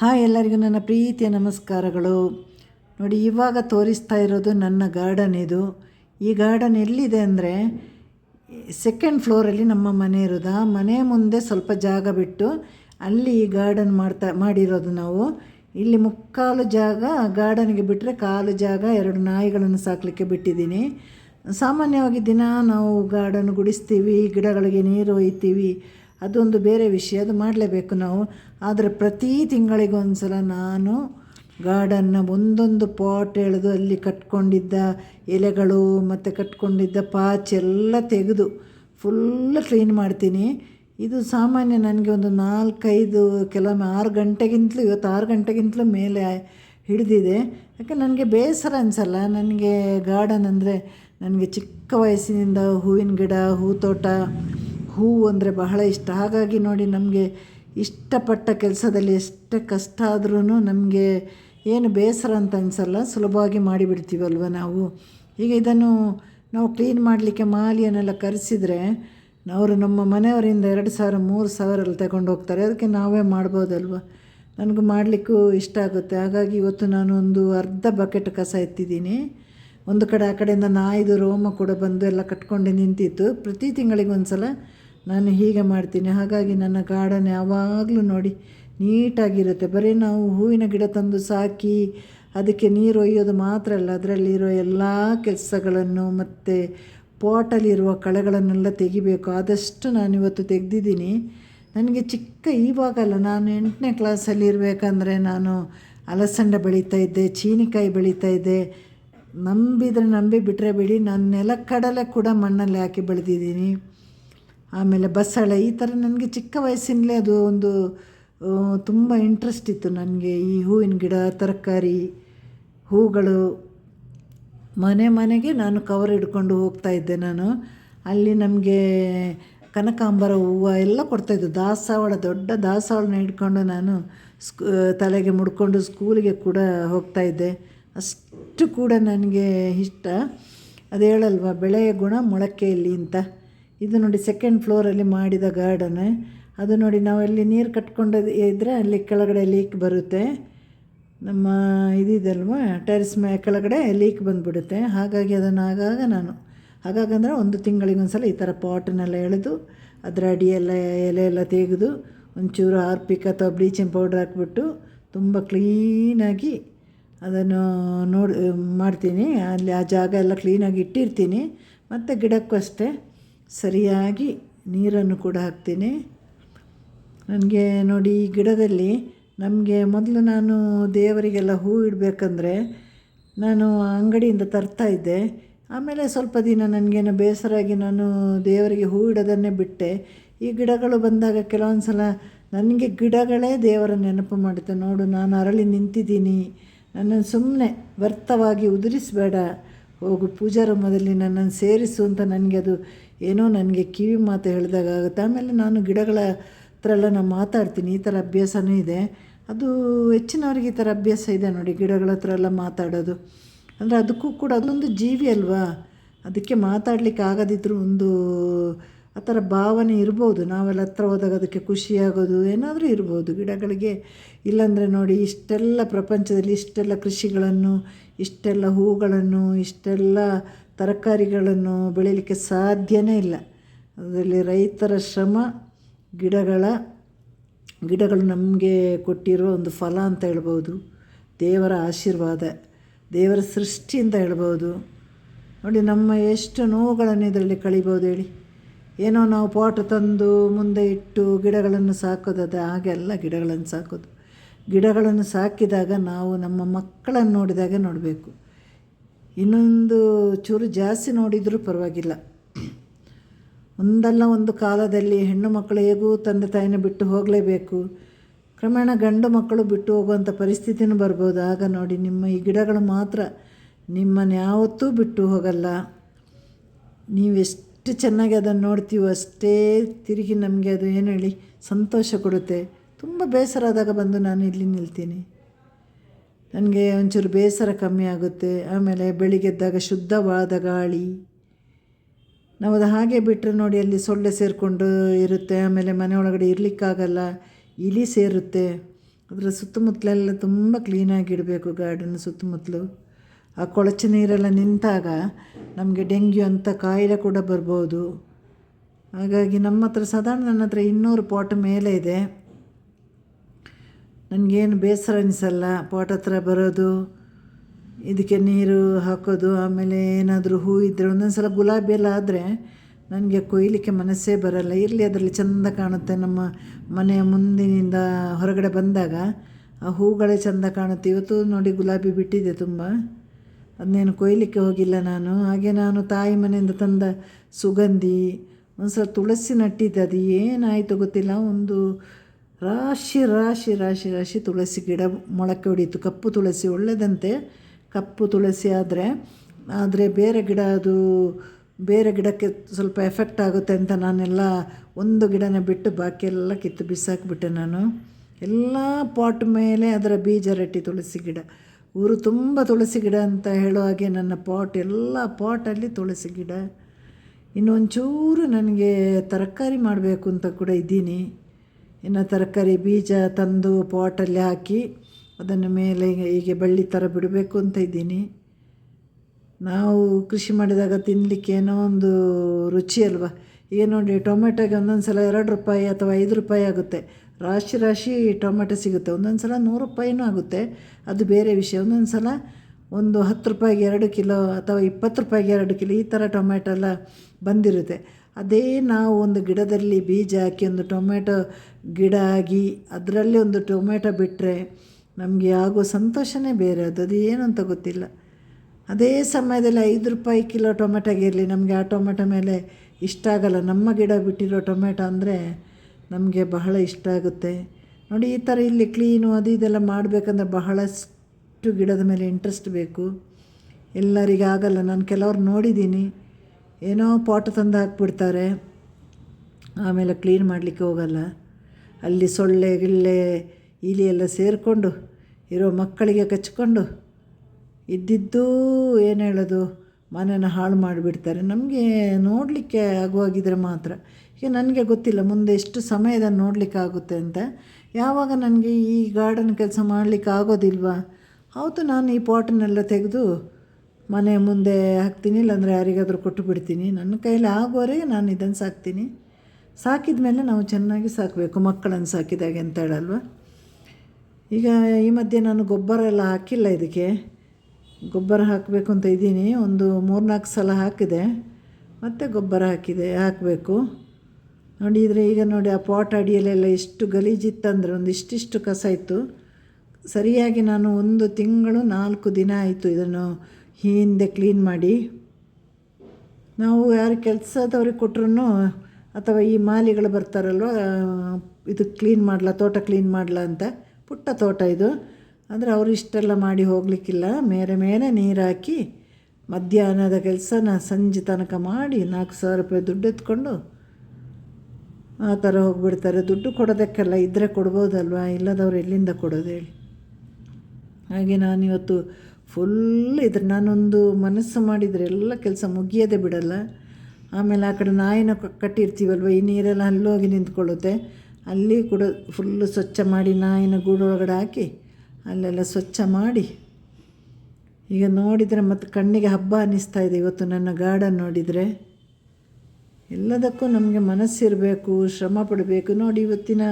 Hi ಎಲ್ಲರಿಗೂ ನನ್ನ ಪ್ರೀತಿಯ ನಮಸ್ಕಾರಗಳು. ನೋಡಿ, ಇವಾಗ ತೋರಿಸ್ತಾ ಇರೋದು ನನ್ನ ಗಾರ್ಡನ್ ಇದು. ಈ ಗಾರ್ಡನ್ ಎಲ್ಲಿದೆ ಅಂದರೆ ಸೆಕೆಂಡ್ ಫ್ಲೋರಲ್ಲಿ ನಮ್ಮ ಮನೆ ಇರೋದು. ಮನೆ ಮುಂದೆ ಸ್ವಲ್ಪ ಜಾಗ ಬಿಟ್ಟು ಅಲ್ಲಿ ಈ ಗಾರ್ಡನ್ ಮಾಡ್ತಾ, ಮಾಡಿರೋದು ನಾವು. ಇಲ್ಲಿ ಮುಕ್ಕಾಲು ಜಾಗ ಗಾರ್ಡನ್ಗೆ ಬಿಟ್ಟರೆ ಕಾಲು ಜಾಗ ಎರಡು ನಾಯಿಗಳನ್ನು ಸಾಕಲಿಕ್ಕೆ ಬಿಟ್ಟಿದ್ದೀನಿ. ಸಾಮಾನ್ಯವಾಗಿ ದಿನ ನಾವು ಗಾರ್ಡನ್ ಗುಡಿಸ್ತೀವಿ, ಗಿಡಗಳಿಗೆ ನೀರು ಒಯ್ತೀವಿ. ಅದೊಂದು ಬೇರೆ ವಿಷಯ, ಅದು ಮಾಡಲೇಬೇಕು ನಾವು. ಆದರೆ ಪ್ರತಿ ತಿಂಗಳಿಗೊಂದು ಸಲ ನಾನು ಗಾರ್ಡನ್ನ ಒಂದೊಂದು ಪಾಟ್ ಎಳೆದು ಅಲ್ಲಿ ಕಟ್ಕೊಂಡಿದ್ದ ಎಲೆಗಳು ಮತ್ತು ಕಟ್ಕೊಂಡಿದ್ದ ಪಾಚೆಲ್ಲ ತೆಗೆದು ಫುಲ್ ಕ್ಲೀನ್ ಮಾಡ್ತೀನಿ. ಇದು ಸಾಮಾನ್ಯ ನನಗೆ ಒಂದು ನಾಲ್ಕೈದು, ಕೆಲವೊಮ್ಮೆ ಆರು ಗಂಟೆಗಿಂತಲೂ, ಇವತ್ತು ಆರು ಗಂಟೆಗಿಂತಲೂ ಮೇಲೆ ಹಿಡಿದಿದೆ. ಯಾಕೆ ನನಗೆ ಬೇಸರ ಅನಿಸಲ್ಲ. ನನಗೆ ಗಾರ್ಡನ್ ಅಂದರೆ ನನಗೆ ಚಿಕ್ಕ ವಯಸ್ಸಿನಿಂದ ಹೂವಿನ ಗಿಡ, ಹೂತೋಟ ಹೂವು ಅಂದರೆ ಬಹಳ ಇಷ್ಟ. ಹಾಗಾಗಿ ನೋಡಿ ನಮಗೆ ಇಷ್ಟಪಟ್ಟ ಕೆಲಸದಲ್ಲಿ ಎಷ್ಟೇ ಕಷ್ಟ ಆದ್ರೂ ನಮಗೆ ಏನು ಬೇಸರ ಅಂತ ಅನಿಸಲ್ಲ, ಸುಲಭವಾಗಿ ಮಾಡಿಬಿಡ್ತೀವಲ್ವ ನಾವು. ಈಗ ಇದನ್ನು ನಾವು ಕ್ಲೀನ್ ಮಾಡಲಿಕ್ಕೆ ಮಾಲಿಯನ್ನೆಲ್ಲ ಕರೆಸಿದರೆ ಅವರು ನಮ್ಮ ಮನೆಯವರಿಂದ ಎರಡು ಸಾವಿರ, ಮೂರು ಸಾವಿರಲ್ಲಿ ತಗೊಂಡು ಹೋಗ್ತಾರೆ. ಅದಕ್ಕೆ ನಾವೇ ಮಾಡ್ಬೋದಲ್ವ? ನನಗೂ ಮಾಡಲಿಕ್ಕೂ ಇಷ್ಟ ಆಗುತ್ತೆ. ಹಾಗಾಗಿ ಇವತ್ತು ನಾನು ಒಂದು ಅರ್ಧ ಬಕೆಟ್ ಕಸ ಎತ್ತಿದ್ದೀನಿ. ಒಂದು ಕಡೆ ಆ ಕಡೆಯಿಂದ ನಾಯಿದು ರೋಮ ಕೂಡ ಬಂದು ಎಲ್ಲ ಕಟ್ಕೊಂಡು ನಿಂತಿತ್ತು. ಪ್ರತಿ ತಿಂಗಳಿಗೆ ಒಂದು ಸಲ ನಾನು ಹೀಗೆ ಮಾಡ್ತೀನಿ. ಹಾಗಾಗಿ ನನ್ನ ಗಾರ್ಡನ್ ಯಾವಾಗಲೂ ನೋಡಿ, ನೀಟಾಗಿರುತ್ತೆ. ಬರೀ ನಾವು ಹೂವಿನ ಗಿಡ ತಂದು ಸಾಕಿ, ಅದಕ್ಕೆ ನೀರು ಒಯ್ಯೋದು ಮಾತ್ರ ಅಲ್ಲ, ಅದರಲ್ಲಿರೋ ಎಲ್ಲ ಕೆಲಸಗಳನ್ನು ಮತ್ತು ಪಾಟಲ್ಲಿರುವ ಕಳೆಗಳನ್ನೆಲ್ಲ ತೆಗಿಬೇಕು. ಆದಷ್ಟು ನಾನಿವತ್ತು ತೆಗೆದಿದ್ದೀನಿ. ನನಗೆ ಚಿಕ್ಕ ಇವಾಗಲ್ಲ, ನಾನು ಎಂಟನೇ ಕ್ಲಾಸಲ್ಲಿ ಇರಬೇಕಂದ್ರೆ ನಾನು ಅಲಸಂಡೆ ಬೆಳೀತಾ ಇದ್ದೆ, ಚೀನಿಕಾಯಿ ಬೆಳೀತಾ ಇದ್ದೆ. ನಂಬಿದರೆ ನಂಬಿ ಬಿಟ್ಟರೆ ಬಿಡಿ ನಾನು ನೆಲಕ್ಕಡಲೆ ಕೂಡ ಮಣ್ಣಲ್ಲಿ ಹಾಕಿ ಬೆಳೆದಿದ್ದೀನಿ. ಆಮೇಲೆ ಬಸಳೆ, ಈ ಥರ ನನಗೆ ಚಿಕ್ಕ ವಯಸ್ಸಿನಲ್ಲೇ ಅದು ಒಂದು ತುಂಬ ಇಂಟ್ರೆಸ್ಟ್ ಇತ್ತು ನನಗೆ. ಈ ಹೂವಿನ ಗಿಡ, ತರಕಾರಿ, ಹೂಗಳು. ಮನೆ ಮನೆಗೆ ನಾನು ಕವರ್ ಹಿಡ್ಕೊಂಡು ಹೋಗ್ತಾ ಇದ್ದೆ ನಾನು. ಅಲ್ಲಿ ನಮಗೆ ಕನಕಾಂಬರ ಹೂವು ಎಲ್ಲ ಕೊಡ್ತಾಯಿದ್ದು ದಾಸವಾಳ, ದೊಡ್ಡ ದಾಸವಾಳನ ಹಿಡ್ಕೊಂಡು ನಾನು ಸ್ಕೂ ತಲೆಗೆ ಮುಡ್ಕೊಂಡು ಸ್ಕೂಲಿಗೆ ಕೂಡ ಹೋಗ್ತಾಯಿದ್ದೆ ಅಷ್ಟು ಕೂಡ ನನಗೆ ಇಷ್ಟ. ಅದು ಹೇಳಲ್ವ ಬೆಳೆಯ ಗುಣ ಮೊಳಕೆಯಲ್ಲಿ ಅಂತ. ಇದು ನೋಡಿ ಸೆಕೆಂಡ್ ಫ್ಲೋರಲ್ಲಿ ಮಾಡಿದ ಗಾರ್ಡನ್ ಅದು ನೋಡಿ ನಾವು ಅಲ್ಲಿ ನೀರು ಕಟ್ಕೊಂಡು ಇದ್ದರೆ ಅಲ್ಲಿ ಕೆಳಗಡೆ ಲೀಕ್ ಬರುತ್ತೆ. ನಮ್ಮ ಇದಿದಲ್ವ ಟೆರೆಸ್ ಮೇ ಕೆಳಗಡೆ ಲೀಕ್ ಬಂದುಬಿಡುತ್ತೆ. ಹಾಗಾಗಿ ಅದನ್ನು ಆಗಾಗ ನಾನು ಹಾಗಾಗಂದರೆ ಒಂದು ತಿಂಗಳಿಗೊಂದು ಸಲ ಈ ಥರ ಪಾಟನ್ನೆಲ್ಲ ಎಳೆದು, ಅದರ ಅಡಿಯೆಲ್ಲ ಎಲೆ ಎಲ್ಲ ತೆಗೆದು, ಒಂಚೂರು ಹಾರ್ಪಿಕ್ ಅಥವಾ ಬ್ಲೀಚಿಂಗ್ ಪೌಡ್ರ್ ಹಾಕ್ಬಿಟ್ಟು ತುಂಬ ಕ್ಲೀನಾಗಿ ಅದನ್ನು ನೋಡಿ, ಮಾಡ್ತೀನಿ. ಅಲ್ಲಿ ಆ ಜಾಗ ಎಲ್ಲ ಕ್ಲೀನಾಗಿ ಇಟ್ಟಿರ್ತೀನಿ. ಮತ್ತು ಗಿಡಕ್ಕೂ ಅಷ್ಟೇ. ಸರಿಯಾಗಿ ನೀರನ್ನು ಕೂಡ ಹಾಕ್ತೀನಿ. ನನಗೆ ನೋಡಿ ಈ ಗಿಡದಲ್ಲಿ ನಮಗೆ ಮೊದಲು ನಾನು ದೇವರಿಗೆಲ್ಲ ಹೂ ಇಡಬೇಕಂದ್ರೆ ನಾನು ಅಂಗಡಿಯಿಂದ ತರ್ತಾ ಇದ್ದೆ. ಆಮೇಲೆ ಸ್ವಲ್ಪ ದಿನ ನನಗೇನು ಬೇಸರಾಗಿ ನಾನು ದೇವರಿಗೆ ಹೂ ಇಡೋದನ್ನೇ ಬಿಟ್ಟೆ. ಈ ಗಿಡಗಳು ಬಂದಾಗ ಕೆಲವೊಂದು ಸಲ ನನಗೆ ಗಿಡಗಳೇ ದೇವರ ನೆನಪು ಮಾಡುತ್ತೆ. ನೋಡು, ನಾನು ಅರಳಿ ನಿಂತಿದ್ದೀನಿ. ನನ್ನನ್ನು ಸುಮ್ಮನೆ ವ್ಯರ್ಥವಾಗಿ ಉದುರಿಸಬೇಡ. ಹೋಗು ಪೂಜಾ ರೂಮದಲ್ಲಿ ನನ್ನನ್ನು ಸೇರಿಸು ಅಂತ ನನಗೆ ಅದು ಏನೋ ನನಗೆ ಕಿವಿ ಮಾತು ಹೇಳಿದಾಗ ಆಗುತ್ತೆ. ಆಮೇಲೆ ನಾನು ಗಿಡಗಳ ಹತ್ರ ಎಲ್ಲ ನಾನು ಮಾತಾಡ್ತೀನಿ, ಈ ಥರ ಅಭ್ಯಾಸನೂ ಇದೆ. ಅದು ಹೆಚ್ಚಿನವ್ರಿಗೆ ಈ ಥರ ಅಭ್ಯಾಸ ಇದೆ ನೋಡಿ, ಗಿಡಗಳ ಹತ್ರ ಎಲ್ಲ ಮಾತಾಡೋದು. ಅಂದರೆ ಅದಕ್ಕೂ ಕೂಡ ಅದೊಂದು ಜೀವಿ ಅಲ್ವಾ? ಅದಕ್ಕೆ ಮಾತಾಡಲಿಕ್ಕೆ ಆಗದಿದ್ದರೂ ಒಂದು ಆ ಥರ ಭಾವನೆ ಇರ್ಬೋದು. ನಾವೆಲ್ಲ ಹತ್ರ ಹೋದಾಗ ಅದಕ್ಕೆ ಖುಷಿಯಾಗೋದು ಏನಾದರೂ ಇರ್ಬೋದು. ಗಿಡಗಳಿಗೆ ಇಲ್ಲಾಂದರೆ ನೋಡಿ, ಇಷ್ಟೆಲ್ಲ ಪ್ರಪಂಚದಲ್ಲಿ ಇಷ್ಟೆಲ್ಲ ಕೃಷಿಗಳನ್ನು, ಇಷ್ಟೆಲ್ಲ ಹೂಗಳನ್ನು, ಇಷ್ಟೆಲ್ಲ ತರಕಾರಿಗಳನ್ನು ಬೆಳೀಲಿಕ್ಕೆ ಸಾಧ್ಯವೇ ಇಲ್ಲ. ಅದರಲ್ಲಿ ರೈತರ ಶ್ರಮ, ಗಿಡಗಳ, ಗಿಡಗಳು ನಮಗೆ ಕೊಟ್ಟಿರೋ ಒಂದು ಫಲ ಅಂತ ಹೇಳ್ಬೋದು. ದೇವರ ಆಶೀರ್ವಾದ, ದೇವರ ಸೃಷ್ಟಿ ಅಂತ ಹೇಳ್ಬೋದು. ನೋಡಿ, ನಮ್ಮ ಎಷ್ಟು ನೋವುಗಳನ್ನು ಇದರಲ್ಲಿ ಕಳಿಬೋದು ಹೇಳಿ. ಏನೋ ನಾವು ಪಾಟ್ ತಂದು ಮುಂದೆ ಇಟ್ಟು ಗಿಡಗಳನ್ನು ಸಾಕೋದು ಹಾಗೆ ಅಲ್ಲ, ಗಿಡಗಳನ್ನು ಸಾಕೋದು. ಗಿಡಗಳನ್ನು ಸಾಕಿದಾಗ ನಾವು ನಮ್ಮ ಮಕ್ಕಳನ್ನು ನೋಡಿದಾಗ ನೋಡಬೇಕು. ಇನ್ನೊಂದು ಚೂರು ಜಾಸ್ತಿ ನೋಡಿದರೂ ಪರವಾಗಿಲ್ಲ. ಒಂದಲ್ಲ ಒಂದು ಕಾಲದಲ್ಲಿ ಹೆಣ್ಣು ಮಕ್ಕಳು ಹೇಗೂ ತಂದೆ ತಾಯಿನ ಬಿಟ್ಟು ಹೋಗಲೇಬೇಕು. ಕ್ರಮೇಣ ಗಂಡು ಮಕ್ಕಳು ಬಿಟ್ಟು ಹೋಗುವಂಥ ಪರಿಸ್ಥಿತಿನೂ ಬರ್ಬೋದು. ಆಗ ನೋಡಿ ನಿಮ್ಮ ಈ ಗಿಡಗಳು ಮಾತ್ರ ನಿಮ್ಮನ್ನು ಯಾವತ್ತೂ ಬಿಟ್ಟು ಹೋಗಲ್ಲ. ನೀವೆಷ್ಟು ಚೆನ್ನಾಗಿ ಅದನ್ನು ನೋಡ್ತೀವೋ ಅಷ್ಟೇ ತಿರುಗಿ ನಮಗೆ ಅದು ಏನು ಹೇಳಿ ಸಂತೋಷ ಕೊಡುತ್ತೆ. ತುಂಬ ಬೇಸರ ಆದಾಗ ಬಂದು ನಾನು ಇಲ್ಲಿ ನಿಲ್ತೀನಿ. ನನಗೆ ಒಂಚೂರು ಬೇಸರ ಕಮ್ಮಿ ಆಗುತ್ತೆ. ಆಮೇಲೆ ಬೆಳಿಗ್ಗೆದ್ದಾಗ ಶುದ್ಧವಾದ ಗಾಳಿ. ನಾವು ಅದು ಹಾಗೆ ಬಿಟ್ಟರೆ ನೋಡಿ ಅಲ್ಲಿ ಸೊಳ್ಳೆ ಸೇರಿಕೊಂಡು ಇರುತ್ತೆ. ಆಮೇಲೆ ಮನೆ ಒಳಗಡೆ ಇರಲಿಕ್ಕಾಗಲ್ಲ, ಇಲಿ ಸೇರುತ್ತೆ. ಅದರ ಸುತ್ತಮುತ್ತಲೆಲ್ಲ ತುಂಬ ಕ್ಲೀನಾಗಿಡಬೇಕು ಗಾರ್ಡನ್ ಸುತ್ತಮುತ್ತಲು. ಆ ಕೊಳಚೆ ನೀರೆಲ್ಲ ನಿಂತಾಗ ನಮಗೆ ಡೆಂಗ್ಯೂ ಅಂತ ಕಾಯಿಲೆ ಕೂಡ ಬರ್ಬೋದು. ಹಾಗಾಗಿ ನಮ್ಮ ಹತ್ರ, ಸಾಧಾರಣ ನನ್ನ ಹತ್ರ ಇನ್ನೂರು ಪಾಟ್ ಮೇಲೆ ಇದೆ. ನನಗೇನು ಬೇಸರ ಅನಿಸಲ್ಲ ಪಾಟ್ ಹತ್ರ ಬರೋದು, ಇದಕ್ಕೆ ನೀರು ಹಾಕೋದು, ಆಮೇಲೆ ಏನಾದರೂ ಹೂ ಇದ್ದರೆ ಒಂದೊಂದು ಸಲ ಗುಲಾಬಿ ಎಲ್ಲ ಆದರೆ ನನಗೆ ಕೊಯ್ಲಿಕ್ಕೆ ಮನಸ್ಸೇ ಬರಲ್ಲ. ಇರಲಿ, ಅದರಲ್ಲಿ ಚೆಂದ ಕಾಣುತ್ತೆ. ನಮ್ಮ ಮನೆಯ ಮುಂದಿನಿಂದ ಹೊರಗಡೆ ಬಂದಾಗ ಆ ಹೂಗಳೇ ಚೆಂದ ಕಾಣುತ್ತೆ. ಇವತ್ತು ನೋಡಿ ಗುಲಾಬಿ ಬಿಟ್ಟಿದೆ ತುಂಬ. ಅದನ್ನೇನು ಕೊಯ್ಲಿಕ್ಕೆ ಹೋಗಿಲ್ಲ ನಾನು. ಹಾಗೆ ನಾನು ತಾಯಿ ಮನೆಯಿಂದ ತಂದ ಸುಗಂಧಿ ಒಂದು ಸಲ ತುಳಸಿ ನಟ್ಟಿದ್ದೆ. ಅದು ಏನಾಯಿತು ಗೊತ್ತಿಲ್ಲ. ಒಂದು ರಾಶಿ ರಾಶಿ ರಾಶಿ ರಾಶಿ ತುಳಸಿ ಗಿಡ ಮೊಳಕೆ ಹೊಡೀತು ಕಪ್ಪು ತುಳಸಿ ಒಳ್ಳೆಯದಂತೆ ಕಪ್ಪು ತುಳಸಿ ಆದರೆ ಆದರೆ ಬೇರೆ ಗಿಡ ಅದು ಬೇರೆ ಗಿಡಕ್ಕೆ ಸ್ವಲ್ಪ ಎಫೆಕ್ಟ್ ಆಗುತ್ತೆ ಅಂತ ನಾನೆಲ್ಲ ಒಂದು ಗಿಡನ ಬಿಟ್ಟು ಬಾಕಿ ಎಲ್ಲ ಕಿತ್ತು ಬಿಸಾಕಿಬಿಟ್ಟೆ ನಾನು. ಎಲ್ಲ ಪಾಟ್ ಮೇಲೆ ಅದರ ಬೀಜ ರಟ್ಟಿ ತುಳಸಿ ಗಿಡ. ಊರು ತುಂಬ ತುಳಸಿ ಗಿಡ ಅಂತ ಹೇಳೋ ಹಾಗೆ ನನ್ನ ಪಾಟ್, ಎಲ್ಲ ಪಾಟಲ್ಲಿ ತುಳಸಿ ಗಿಡ. ಇನ್ನೊಂಚೂರು ನನಗೆ ತರಕಾರಿ ಮಾಡಬೇಕು ಅಂತ ಕೂಡ ಇದ್ದೀನಿ. ಇನ್ನು ತರಕಾರಿ ಬೀಜ ತಂದು ಪಾಟಲ್ಲಿ ಹಾಕಿ ಅದನ್ನು ಮೇಲೆ ಹೀಗೆ ಬಳ್ಳಿ ಥರ ಬಿಡಬೇಕು ಅಂತ ಇದ್ದೀನಿ. ನಾವು ಕೃಷಿ ಮಾಡಿದಾಗ ತಿನ್ನಲಿಕ್ಕೆ ಏನೋ ಒಂದು ರುಚಿ ಅಲ್ವಾ? ಈಗ ನೋಡಿ, ಟೊಮೆಟೊಗೆ ಒಂದೊಂದು ಸಲ ಎರಡು ರೂಪಾಯಿ ಅಥವಾ ಐದು ರೂಪಾಯಿ ಆಗುತ್ತೆ. ರಾಶಿ ರಾಶಿ ಟೊಮೆಟೊ ಸಿಗುತ್ತೆ. ಒಂದೊಂದು ಸಲ ನೂರು ರೂಪಾಯಿನೂ ಆಗುತ್ತೆ. ಅದು ಬೇರೆ ವಿಷಯ. ಒಂದೊಂದು ಸಲ ಒಂದು ಹತ್ತು ರೂಪಾಯಿಗೆ ಎರಡು ಕಿಲೋ ಅಥವಾ ಇಪ್ಪತ್ತು ರೂಪಾಯಿಗೆ ಎರಡು ಕಿಲೋ ಈ ಥರ ಟೊಮೆಟೊ ಎಲ್ಲ ಬಂದಿರುತ್ತೆ. ಅದೇ ನಾವು ಒಂದು ಗಿಡದಲ್ಲಿ ಬೀಜ ಹಾಕಿ ಒಂದು ಟೊಮೆಟೊ ಗಿಡ ಆಗಿ ಅದರಲ್ಲಿ ಒಂದು ಟೊಮೆಟೊ ಬಿಟ್ಟರೆ ನಮಗೆ ಆಗೋ ಸಂತೋಷವೇ ಬೇರೆ, ಅದು ಅದು ಏನು ಅಂತ ಗೊತ್ತಿಲ್ಲ. ಅದೇ ಸಮಯದಲ್ಲಿ ಐದು ರೂಪಾಯಿ ಕಿಲೋ ಟೊಮೆಟೊಗೆ ಇರಲಿ, ನಮಗೆ ಆ ಟೊಮೆಟೊ ಮೇಲೆ ಇಷ್ಟ ಆಗಲ್ಲ. ನಮ್ಮ ಗಿಡ ಬಿಟ್ಟಿರೋ ಟೊಮೆಟೊ ಅಂದರೆ ನಮಗೆ ಬಹಳ ಇಷ್ಟ ಆಗುತ್ತೆ. ನೋಡಿ, ಈ ಥರ ಇಲ್ಲಿ ಕ್ಲೀನು ಅದು ಇದೆಲ್ಲ ಮಾಡಬೇಕಂದ್ರೆ ಬಹಳಷ್ಟು ಗಿಡದ ಮೇಲೆ ಇಂಟ್ರೆಸ್ಟ್ ಬೇಕು. ಎಲ್ಲರಿಗೆ ಆಗಲ್ಲ. ನಾನು ಕೆಲವ್ರು ನೋಡಿದ್ದೀನಿ. ಏನೋ ಪಾಟ್ ತಂದು ಹಾಕ್ಬಿಡ್ತಾರೆ. ಆಮೇಲೆ ಕ್ಲೀನ್ ಮಾಡಲಿಕ್ಕೆ ಹೋಗಲ್ಲ. ಅಲ್ಲಿ ಸೊಳ್ಳೆ, ಗಿಳ್ಳೆ, ಇಲಿ ಎಲ್ಲ ಸೇರಿಕೊಂಡು ಇರೋ ಮಕ್ಕಳಿಗೆ ಕಚ್ಕೊಂಡು ಇದ್ದಿದ್ದು ಏನು ಹೇಳೋದು? ಮನೇನ ಹಾಳು ಮಾಡಿಬಿಡ್ತಾರೆ. ನಮಗೆ ನೋಡಲಿಕ್ಕೆ ಆಗುವಾಗಿದ್ರೆ ಮಾತ್ರ. ಈಗ ನನಗೆ ಗೊತ್ತಿಲ್ಲ, ಮುಂದೆ ಎಷ್ಟು ಸಮಯದ ನೋಡಲಿಕ್ಕಾಗುತ್ತೆ ಅಂತ. ಯಾವಾಗ ನನಗೆ ಈ ಗಾರ್ಡನ್ ಕೆಲಸ ಮಾಡಲಿಕ್ಕೆ ಆಗೋದಿಲ್ವಾ? ಹೌದು, ನಾನು ಈ ಪಾಟನ್ನೆಲ್ಲ ತೆಗೆದು ಮನೆ ಮುಂದೆ ಹಾಕ್ತೀನಿ, ಇಲ್ಲಾಂದರೆ ಯಾರಿಗಾದರೂ ಕೊಟ್ಟು ಬಿಡ್ತೀನಿ ನನ್ನ ಕೈಯಲ್ಲಿ ಆಗೋವರೆಗೆ ನಾನು ಇದನ್ನು ಸಾಕ್ತೀನಿ. ಸಾಕಿದ ಮೇಲೆ ನಾವು ಚೆನ್ನಾಗಿ ಸಾಕಬೇಕು, ಮಕ್ಕಳನ್ನು ಸಾಕಿದಾಗೆ ಅಂತ ಹೇಳಲ್ವ? ಈಗ ಈ ಮಧ್ಯೆ ನಾನು ಗೊಬ್ಬರ ಎಲ್ಲ ಹಾಕಿಲ್ಲ ಇದಕ್ಕೆ. ಗೊಬ್ಬರ ಹಾಕಬೇಕು ಅಂತ ಇದ್ದೀನಿ. ಒಂದು ಮೂರ್ನಾಲ್ಕು ಸಲ ಹಾಕಿದೆ. ಮತ್ತೆ ಗೊಬ್ಬರ ಹಾಕಿದೆ, ಹಾಕಬೇಕು. ನೋಡಿದರೆ ಈಗ ನೋಡಿ, ಆ ಪಾಟ್ ಅಡಿಯಲ್ಲೆಲ್ಲ ಎಷ್ಟು ಗಲೀಜಿತ್ತಂದರೆ ಒಂದು ಇಷ್ಟಿಷ್ಟು ಕಸ ಇತ್ತು. ಸರಿಯಾಗಿ ನಾನು ಒಂದು ತಿಂಗಳು ನಾಲ್ಕು ದಿನ ಆಯಿತು ಇದನ್ನು ಹಿಂದೆ ಕ್ಲೀನ್ ಮಾಡಿ. ನಾವು ಯಾರು ಕೆಲಸದವ್ರಿಗೆ ಕೊಟ್ರು ಅಥವಾ ಈ ಮಾಲಿಗಳು ಬರ್ತಾರಲ್ವ ಇದು ಕ್ಲೀನ್ ಮಾಡಲ, ತೋಟ ಕ್ಲೀನ್ ಮಾಡಲ ಅಂತ. ಪುಟ್ಟ ತೋಟ ಇದು. ಅಂದರೆ ಅವರು ಇಷ್ಟೆಲ್ಲ ಮಾಡಿ ಹೋಗಲಿಕ್ಕಿಲ್ಲ. ಮೇರೆ ಮೇಲೆ ನೀರು ಹಾಕಿ ಮಧ್ಯಾಹ್ನದ ಕೆಲಸನ ಸಂಜೆ ತನಕ ಮಾಡಿ ನಾಲ್ಕು ಸಾವಿರ ರೂಪಾಯಿ ದುಡ್ಡು ಎತ್ಕೊಂಡು ಆ ಥರ ಹೋಗಿಬಿಡ್ತಾರೆ. ದುಡ್ಡು ಕೊಡೋದಕ್ಕೆಲ್ಲ ಇದ್ದರೆ ಕೊಡ್ಬೋದಲ್ವಾ? ಇಲ್ಲದವ್ರು ಎಲ್ಲಿಂದ ಕೊಡೋದು ಹೇಳಿ. ಹಾಗೆ ನಾನಿವತ್ತು ಫುಲ್ ಇದ್ರೆ ನಾನೊಂದು ಮನಸ್ಸು ಮಾಡಿದರೆ ಎಲ್ಲ ಕೆಲಸ ಮುಗಿಯೋದೇ ಬಿಡಲ್ಲ. ಆಮೇಲೆ ಆ ಕಡೆ ನಾಯಿನ ಕಟ್ಟಿರ್ತೀವಲ್ವ, ಈ ನೀರೆಲ್ಲ ಅಲ್ಲೋಗಿ ನಿಂತ್ಕೊಳ್ಳುತ್ತೆ. ಅಲ್ಲಿ ಕೂಡ ಫುಲ್ಲು ಸ್ವಚ್ಛ ಮಾಡಿ ನಾಯಿನ ಗೂಡೊಳಗಡೆ ಹಾಕಿ, ಅಲ್ಲೆಲ್ಲ ಸ್ವಚ್ಛ ಮಾಡಿ. ಈಗ ನೋಡಿದರೆ ಮತ್ತು ಕಣ್ಣಿಗೆ ಹಬ್ಬ ಅನ್ನಿಸ್ತಾ ಇದೆ ಇವತ್ತು ನನ್ನ ಗಾರ್ಡನ್ ನೋಡಿದರೆ. ಎಲ್ಲದಕ್ಕೂ ನಮಗೆ ಮನಸ್ಸಿರಬೇಕು, ಶ್ರಮ ಪಡಬೇಕು. ನೋಡಿ ಇವತ್ತಿನ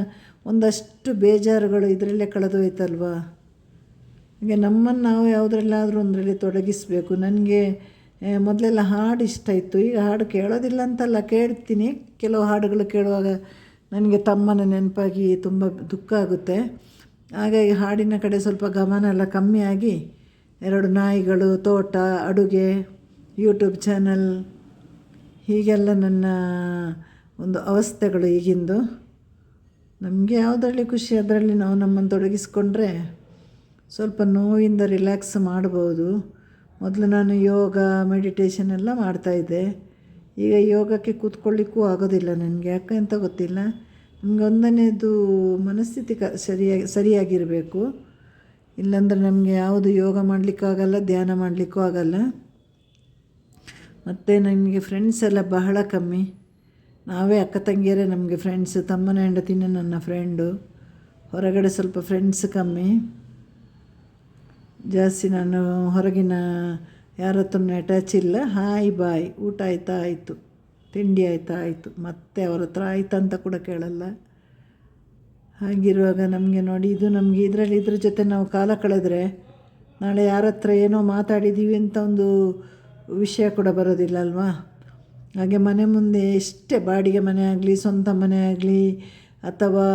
ಒಂದಷ್ಟು ಬೇಜಾರುಗಳು ಇದರಲ್ಲೇ ಕಳೆದೋಯ್ತಲ್ವಾ? ಹಾಗೆ ನಮ್ಮನ್ನು ನಾವು ಯಾವುದ್ರಲ್ಲಾದರೂ ಒಂದರಲ್ಲಿ ತೊಡಗಿಸಬೇಕು. ನನಗೆ ಮೊದಲೆಲ್ಲ ಹಾಡು ಇಷ್ಟ ಇತ್ತು. ಈಗ ಹಾಡು ಕೇಳೋದಿಲ್ಲ ಅಂತಲ್ಲ, ಕೇಳ್ತೀನಿ. ಕೆಲವು ಹಾಡುಗಳು ಕೇಳುವಾಗ ನನಗೆ ತಮ್ಮನ ನೆನಪಾಗಿ ತುಂಬ ದುಃಖ ಆಗುತ್ತೆ. ಹಾಗಾಗಿ ಹಾಡಿನ ಕಡೆ ಸ್ವಲ್ಪ ಗಮನ ಎಲ್ಲ ಕಮ್ಮಿಯಾಗಿ ಎರಡು ನಾಯಿಗಳು, ತೋಟ, ಅಡುಗೆ, ಯೂಟ್ಯೂಬ್ ಚಾನಲ್, ಹೀಗೆಲ್ಲ ನನ್ನ ಒಂದು ಅವಸ್ಥೆಗಳು ಈಗಿಂದು. ನಮಗೆ ಯಾವುದರಲ್ಲಿ ಖುಷಿ, ಅದರಲ್ಲಿ ನಾವು ನಮ್ಮನ್ನು ತೊಡಗಿಸ್ಕೊಂಡ್ರೆ ಸ್ವಲ್ಪ ನೋವಿಂದ ರಿಲ್ಯಾಕ್ಸ್ ಮಾಡ್ಬೋದು. ಮೊದಲು ನಾನು ಯೋಗ ಮೆಡಿಟೇಷನ್ ಎಲ್ಲ ಮಾಡ್ತಾಯಿದ್ದೆ ಈಗ ಯೋಗಕ್ಕೆ ಕೂತ್ಕೊಳ್ಳಿಕ್ಕೂ ಆಗೋದಿಲ್ಲ ನನಗೆ. ಯಾಕೆ ಅಂತ ಗೊತ್ತಿಲ್ಲ. ನಮ್ಗೆ ಒಂದನೇದು ಮನಸ್ಥಿತಿ ಕ ಸರಿಯಾಗಿ ಸರಿಯಾಗಿರಬೇಕು. ಇಲ್ಲಾಂದರೆ ನಮಗೆ ಯಾವುದು ಯೋಗ ಮಾಡಲಿಕ್ಕಾಗಲ್ಲ ಧ್ಯಾನ ಮಾಡಲಿಕ್ಕೂ ಆಗಲ್ಲ. ಮತ್ತು ನನಗೆ ಫ್ರೆಂಡ್ಸ್ ಎಲ್ಲ ಬಹಳ ಕಮ್ಮಿ. ನಾವೇ ಅಕ್ಕ ತಂಗಿಯರೇ ನಮಗೆ ಫ್ರೆಂಡ್ಸ್ ತಮ್ಮನ ಹೆಂಡತಿನ ನನ್ನ ಫ್ರೆಂಡು ಹೊರಗಡೆ ಸ್ವಲ್ಪ ಫ್ರೆಂಡ್ಸ್ ಕಮ್ಮಿ. ಜಾಸ್ತಿ ನಾನು ಹೊರಗಿನ ಯಾರ ಹತ್ರನೂ ಅಟ್ಯಾಚ್ ಇಲ್ಲ. ಹಾಯ್ ಬಾಯ್ ಊಟ ಆಯ್ತಾ, ಆಯಿತು. ತಿಂಡಿ ಆಯ್ತಾ, ಆಯಿತು. ಮತ್ತೆ ಅವ್ರ ಹತ್ರ ಆಯ್ತಾ ಅಂತ ಕೂಡ ಕೇಳಲ್ಲ. ಹಾಗಿರುವಾಗ ನಮಗೆ ನೋಡಿ, ಇದು ನಮಗೆ ಇದರಲ್ಲಿ ಇದ್ರ ಜೊತೆ ನಾವು ಕಾಲ ಕಳೆದ್ರೆ ನಾಳೆ ಯಾರ ಹತ್ರ ಏನೋ ಮಾತಾಡಿದ್ದೀವಿ ಅಂತ ಒಂದು ವಿಷಯ ಕೂಡ ಬರೋದಿಲ್ಲ ಅಲ್ವಾ? ಹಾಗೆ ಮನೆ ಮುಂದೆ ಎಷ್ಟೇ ಬಾಡಿಗೆ ಮನೆ ಆಗಲಿ, ಸ್ವಂತ ಮನೆ ಆಗಲಿ, ಅಥವಾ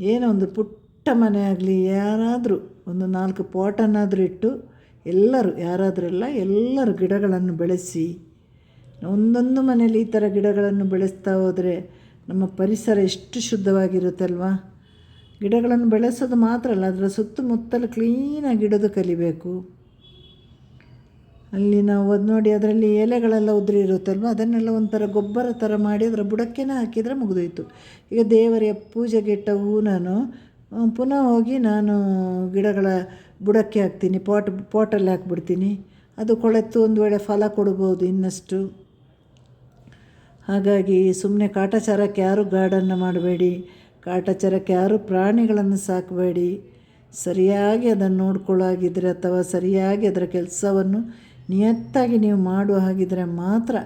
ಏನೋ ಒಂದು ಪುಟ್ಟ ಮನೆ ಆಗಲಿ, ಯಾರಾದರೂ ಒಂದು ನಾಲ್ಕು ಪಾಟನ್ನಾದರೂ ಇಟ್ಟು ಎಲ್ಲರೂ, ಯಾರಾದರೆಲ್ಲ ಎಲ್ಲರೂ ಗಿಡಗಳನ್ನು ಬೆಳೆಸಿ, ಒಂದೊಂದು ಮನೇಲಿ ಈ ಥರ ಗಿಡಗಳನ್ನು ಬೆಳೆಸ್ತಾ ಹೋದರೆ ನಮ್ಮ ಪರಿಸರ ಎಷ್ಟು ಶುದ್ಧವಾಗಿರುತ್ತಲ್ವಾ? ಗಿಡಗಳನ್ನು ಬೆಳೆಸೋದು ಮಾತ್ರ ಅಲ್ಲ, ಅದರ ಸುತ್ತಮುತ್ತಲು ಕ್ಲೀನಾಗಿ ಇಡೋದು ಕಲಿಬೇಕು. ಅಲ್ಲಿ ನಾವು ಅದು ನೋಡಿ ಅದರಲ್ಲಿ ಎಲೆಗಳೆಲ್ಲ ಉದುರಿ ಇರುತ್ತಲ್ವ, ಅದನ್ನೆಲ್ಲ ಒಂಥರ ಗೊಬ್ಬರ ಥರ ಮಾಡಿ ಅದರ ಬುಡಕ್ಕೇನೆ ಹಾಕಿದರೆ ಮುಗಿದೋಯ್ತು. ಈಗ ದೇವರ ಪೂಜೆಗೆ ಇಟ್ಟ ಹೂ ನಾನು ಪುನಃ ಹೋಗಿ ನಾನು ಗಿಡಗಳ ಬುಡಕ್ಕೆ ಹಾಕ್ತೀನಿ, ಪಾಟ್, ಪಾಟಲ್ಲಿ ಹಾಕ್ಬಿಡ್ತೀನಿ. ಅದು ಕೊಳೆತು ಒಂದು ವೇಳೆ ಫಲ ಕೊಡ್ಬೋದು ಇನ್ನಷ್ಟು. ಹಾಗಾಗಿ ಸುಮ್ಮನೆ ಕಾಟಾಚಾರಕ್ಕೆ ಯಾರು ಗಾರ್ಡನ್ನ ಮಾಡಬೇಡಿ, ಕಾಟಾಚಾರಕ್ಕೆ ಯಾರು ಪ್ರಾಣಿಗಳನ್ನು ಸಾಕಬೇಡಿ. ಸರಿಯಾಗಿ ಅದನ್ನು ನೋಡ್ಕೊಳ್ಳಾಗಿದ್ದರೆ ಅಥವಾ ಸರಿಯಾಗಿ ಅದರ ಕೆಲಸವನ್ನು ನಿಯತ್ತಾಗಿ ನೀವು ಮಾಡುವ ಹಾಗಿದ್ದರೆ ಮಾತ್ರ